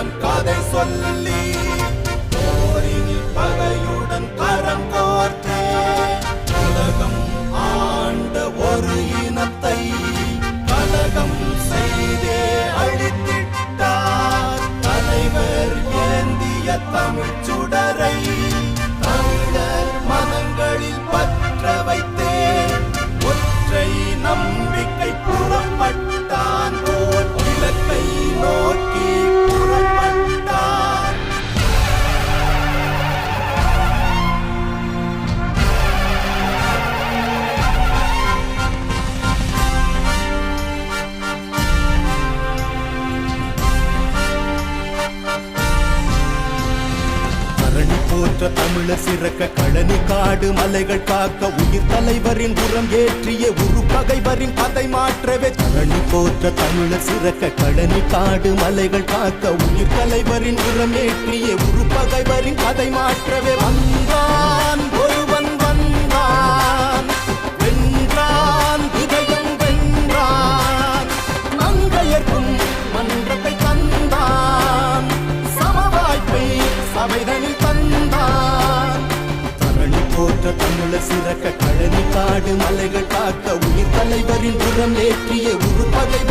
தமிழரிடம் கதை சொல்லி போரினில் பகையுடன் கரம் கோர்த்தே. உலகம் ஆண்ட ஒரு இனத்தை கலகம் செய்தே அழித்திட்டார். தலைவர் ஏந்திய தமிழ் சுடரை போற்ற தமிழர் சிறக்க கழனி காடு மலைகள் காக்க உயிர் தலைவரின் உரம் ஏற்றிய உரு பகைவரின் கதை மாற்றவே. கழனி போற்ற தமிழர் சிறக்க கழனி காடு மலைகள் காக்க உயிர் தலைவரின் உரம் ஏற்றிய உரு பகைவரின் கதை மாற்றவே. வந்தான் ஒருவன் வந்தான் வென்றான் இதயம் வென்றான். மங்கையர்க்கும் மன்றத்தை தந்தான். சமவாய்ப்பை சபைதனில் தரணி போற்ற தமிழர் சிறக்க கழனி காடு மலைகள் காக்க உயிர் தலைவரின் புறம் ஏற்றிய உரு பகைவர்